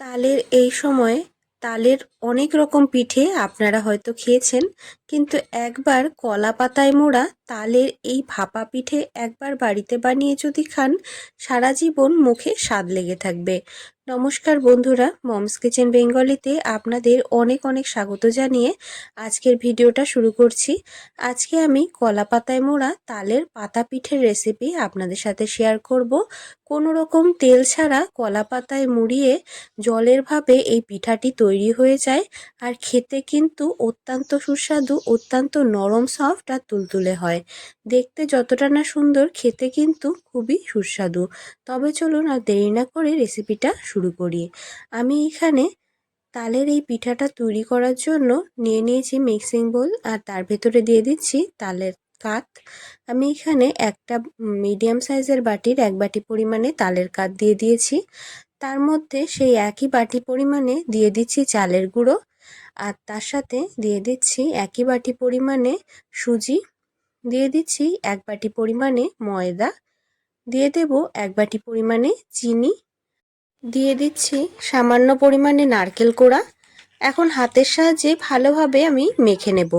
তালের এই সময় তালের অনেক রকম পিঠে আপনারা হয়তো খেয়েছেন, কিন্তু একবার কলা পাতায় মোড়া তালের এই ভাপা পিঠে একবার বাড়িতে বানিয়ে যদি খান, সারা জীবন মুখে স্বাদ লেগে থাকবে। নমস্কার বন্ধুরা, মমস কিচেন বেঙ্গলিতে আপনাদের অনেক অনেক স্বাগত জানিয়ে আজকের ভিডিওটা শুরু করছি। আজকে আমি কলা পাতায় মোড়া তালের পাতা পিঠের রেসিপি আপনাদের সাথে শেয়ার করব। কোনো রকম তেল ছাড়া কলা পাতায় মুড়িয়ে জলের ভাবে এই পিঠাটি তৈরি হয়ে যায় আর খেতে কিন্তু অত্যন্ত সুস্বাদু, অত্যন্ত নরম সফট আর তুলতুলে হয়। দেখতে যতটা না সুন্দর, খেতে কিন্তু খুবই সুস্বাদু। তবে চলুন আর দেরি না করে রেসিপিটা শুরু করি। আমি এখানে তালের এই পিঠাটা তৈরি করার জন্য নিয়ে নিয়েছি মিক্সিং বোল আর তার ভেতরে দিয়ে দিচ্ছি তালের কাত। আমি এখানে একটা মিডিয়াম সাইজের বাটির এক বাটি পরিমাণে তালের কাত দিয়ে দিয়েছি। তার মধ্যে সেই একই বাটি পরিমাণে দিয়ে দিচ্ছি চালের গুঁড়ো আর তার সাথে দিয়ে দিচ্ছি একই বাটি পরিমাণে সুজি। দিয়ে দিচ্ছি এক বাটি পরিমাণে ময়দা। দিয়ে দেব এক বাটি পরিমাণে চিনি দিয়ে দিচ্ছি সামান্য পরিমাণে নারকেল কোড়া। এখন হাতের সাহায্যে ভালোভাবে আমি মেখে নেব।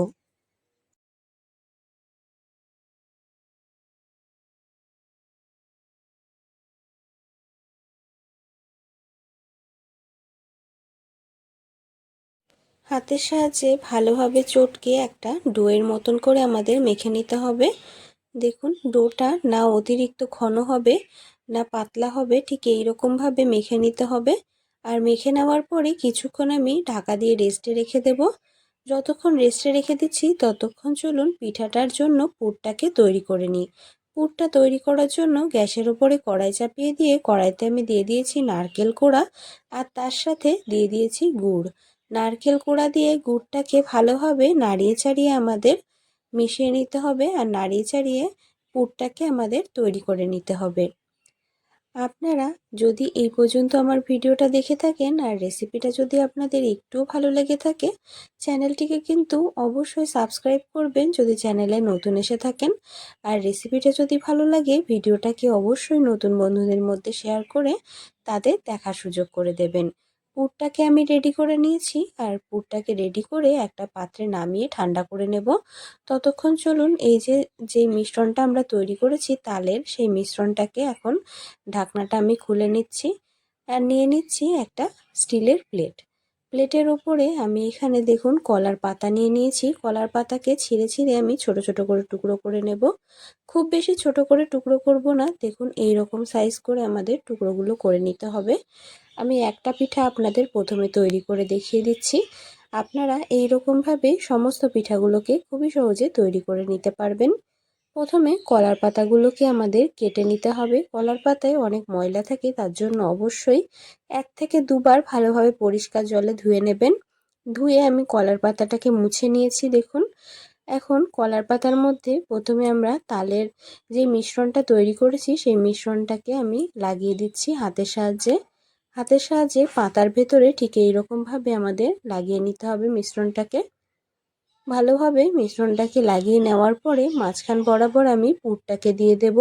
হাতের সাহায্যে ভালোভাবে চটকে একটা ডোয়ের মতন করে আমাদের মেখে নিতে হবে। দেখুন, ডোটা না অতিরিক্ত ঘন হবে না পাতলা হবে, ঠিক এইরকমভাবে মেখে নিতে হবে। আর মেখে নেওয়ার পরে কিছুক্ষণ আমি ঢাকা দিয়ে রেস্টে রেখে দেব। যতক্ষণ রেস্টে রেখে দিচ্ছি, ততক্ষণ চলুন পিঠাটার জন্য পুরটাকে তৈরি করে নিই। পুরটা তৈরি করার জন্য গ্যাসের উপরে কড়াই চাপিয়ে দিয়ে কড়াইতে আমি দিয়ে দিয়েছি নারকেল কোড়া আর তার সাথে দিয়ে দিয়েছি গুড়। নারকেল কোড়া দিয়ে গুড়টাকে ভালোভাবে নাড়িয়ে চাড়িয়ে আমাদের মিশিয়ে নিতে হবে আর নাড়িয়ে চাড়িয়ে পুরটাকে আমাদের তৈরি করে নিতে হবে। আপনারা যদি এই পর্যন্ত আমার ভিডিওটা দেখে থাকেন আর রেসিপিটা যদি আপনাদের একটুও ভালো লেগে থাকে চ্যানেলটিকে কিন্তু অবশ্যই সাবস্ক্রাইব করবেন যদি চ্যানেলে নতুন এসে থাকেন। আর রেসিপিটা যদি ভালো লাগে, ভিডিওটাকে অবশ্যই নতুন বন্ধুদের মধ্যে শেয়ার করে তাদের দেখার সুযোগ করে দেবেন। পুরটাকে আমি রেডি করে নিয়েছি আর পুরটাকে রেডি করে একটা পাত্রে নামিয়ে ঠান্ডা করে নেব। ততক্ষণ চলুন এই যে যে মিশ্রণটা আমরা তৈরি করেছি তালের, সেই মিশ্রণটাকে এখন ঢাকনাটা আমি খুলে নিচ্ছি আর নিয়ে নিচ্ছি একটা স্টিলের প্লেট। প্লেটের ওপরে আমি এখানে দেখুন কলার পাতা নিয়ে নিয়েছি। কলার পাতাকে ছিঁড়ে ছিঁড়ে আমি ছোট ছোট করে টুকরো করে নেব। খুব বেশি ছোট করে টুকরো করব না। দেখুন এই রকম সাইজ করে আমাদের টুকরোগুলো করে নিতে হবে। আমি একটা পিঠা আপনাদের প্রথমে তৈরি করে দেখিয়ে দিচ্ছি। আপনারা এই রকমভাবে সমস্ত পিঠাগুলোকে খুবই সহজে তৈরি করে নিতে পারবেন। প্রথমে কলার পাতাগুলোকে আমাদের কেটে নিতে হবে। কলার পাতায় অনেক ময়লা থাকে, তার জন্য অবশ্যই এক থেকে দুবার ভালোভাবে পরিষ্কার জলে ধুয়ে নেবেন। ধুয়ে আমি কলার পাতাটাকে মুছে নিয়েছি, দেখুন। এখন কলার পাতার মধ্যে প্রথমে আমরা তালের যে মিশ্রণটা তৈরি করেছি, সেই মিশ্রণটাকে আমি লাগিয়ে দিচ্ছি হাতের সাহায্যে। হাতের সাহায্যে পাতার ভেতরে ঠিক এইরকমভাবে আমাদের লাগিয়ে নিতে হবে মিশ্রণটাকে। ভালোভাবে মিশ্রণটাকে লাগিয়ে নেওয়ার পরে মাঝখান বরাবর আমি পুরটাকে দিয়ে দেব।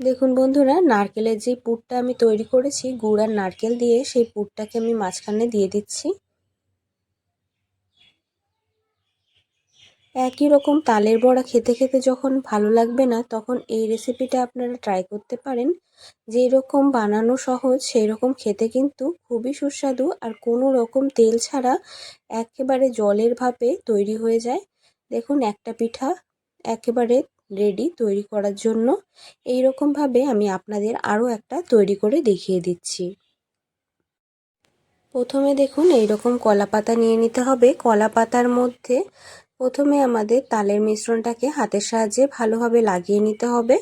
দেখুন বন্ধুরা, নারকেলের যে পুরটা আমি তৈরি করেছি, গুড় আর নারকেল দিয়ে সেই পুরটাকে আমি মাঝখানে দিয়ে দিচ্ছি। একই রকম তালের বড়া খেতে খেতে যখন ভালো লাগবে না, তখন এই রেসিপিটা আপনারা ট্রাই করতে পারেন। যেই রকম বানানো সহজ সেই রকম খেতে কিন্তু খুবই সুস্বাদু আর কোনো রকম তেল ছাড়া একেবারে জলের ভাপে তৈরি হয়ে যায়। দেখুন, একটা পিঠা একেবারে রেডি তৈরি করার জন্য। এই রকমভাবে আমি আপনাদের আরও একটা তৈরি করে দেখিয়ে দিচ্ছি। প্রথমে দেখুন এই রকম কলা পাতা নিয়ে নিতে হবে। কলা পাতার মধ্যে প্রথমে আমাদের তালের মিশ্রণটাকে হাতের সাহায্যে ভালোভাবে লাগিয়ে নিতে হবে।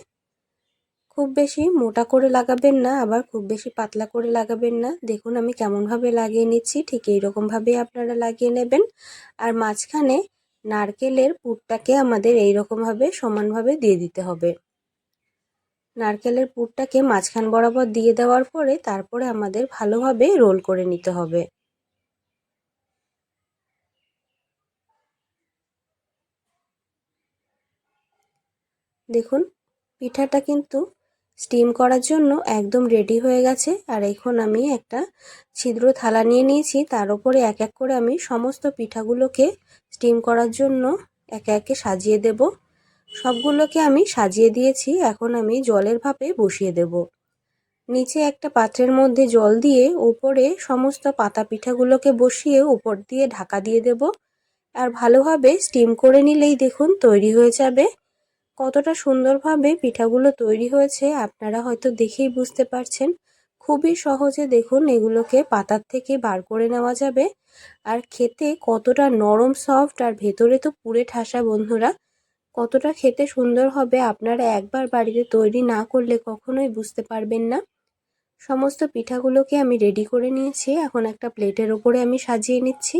খুব বেশি মোটা করে লাগাবেন না, আবার খুব বেশি পাতলা করে লাগাবেন না। দেখুন, আমি কেমনভাবে লাগিয়ে নিচ্ছি, ঠিক এইরকমভাবে আপনারা লাগিয়ে নেবেন। আর মাঝখানে নারকেলের পুরটাকে আমাদের এইরকমভাবে সমানভাবে দিয়ে দিতে হবে। নারকেলের পুরটাকে মাঝখান বরাবর দিয়ে দেওয়ার পরে তারপরে আমাদের ভালোভাবে রোল করে নিতে হবে। দেখুন, পিঠাটা কিন্তু স্টিম করার জন্য একদম রেডি হয়ে গেছে। আর এখন আমি একটা ছিদ্র থালা নিয়ে নিয়েছি। তার উপরে এক এক করে আমি সমস্ত পিঠাগুলোকে স্টিম করার জন্য একে একে সাজিয়ে দেব। সবগুলোকে আমি সাজিয়ে দিয়েছি। এখন আমি জলের ভাপে বসিয়ে দেব। নিচে একটা পাত্রের মধ্যে জল দিয়ে উপরে সমস্ত পাতা পিঠাগুলোকে বসিয়ে উপর দিয়ে ঢাকা দিয়ে দেব। আর ভালোভাবে স্টিম করে নিলেই দেখুন তৈরি হয়ে যাবে। কতটা সুন্দরভাবে পিঠাগুলো তৈরি হয়েছে আপনারা হয়তো দেখেই বুঝতে পারছেন। খুবই সহজে দেখুন এগুলোকে পাতার থেকে বার করে নেওয়া যাবে। আর খেতে কতটা নরম, সফট আর ভেতরে তো পুরে ঠাসা বন্ধুরা, কতটা খেতে সুন্দর হবে আপনারা একবার বাড়িতে তৈরি না করলে কখনোই বুঝতে পারবেন না। সমস্ত পিঠাগুলোকে আমি রেডি করে নিয়েছি। এখন একটা প্লেটের ওপরে আমি সাজিয়ে নিচ্ছি।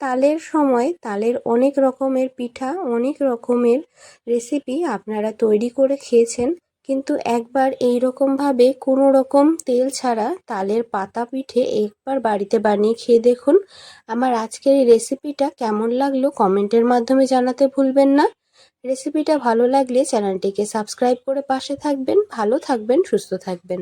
তালের সময় তালের অনেক রকমের পিঠা, অনেক রকমের রেসিপি আপনারা তৈরি করে খেয়েছেন। কিন্তু একবার এই রকমভাবে কোনো রকম তেল ছাড়া তালের পাতা পিঠে একবার বাড়িতে বানিয়ে খেয়ে দেখুন। আমার আজকের এই রেসিপিটা কেমন লাগল কমেন্টের মাধ্যমে জানাতে ভুলবেন না। রেসিপিটা ভালো লাগলে চ্যানেলটিকে সাবস্ক্রাইব করে পাশে থাকবেন। ভালো থাকবেন, সুস্থ থাকবেন।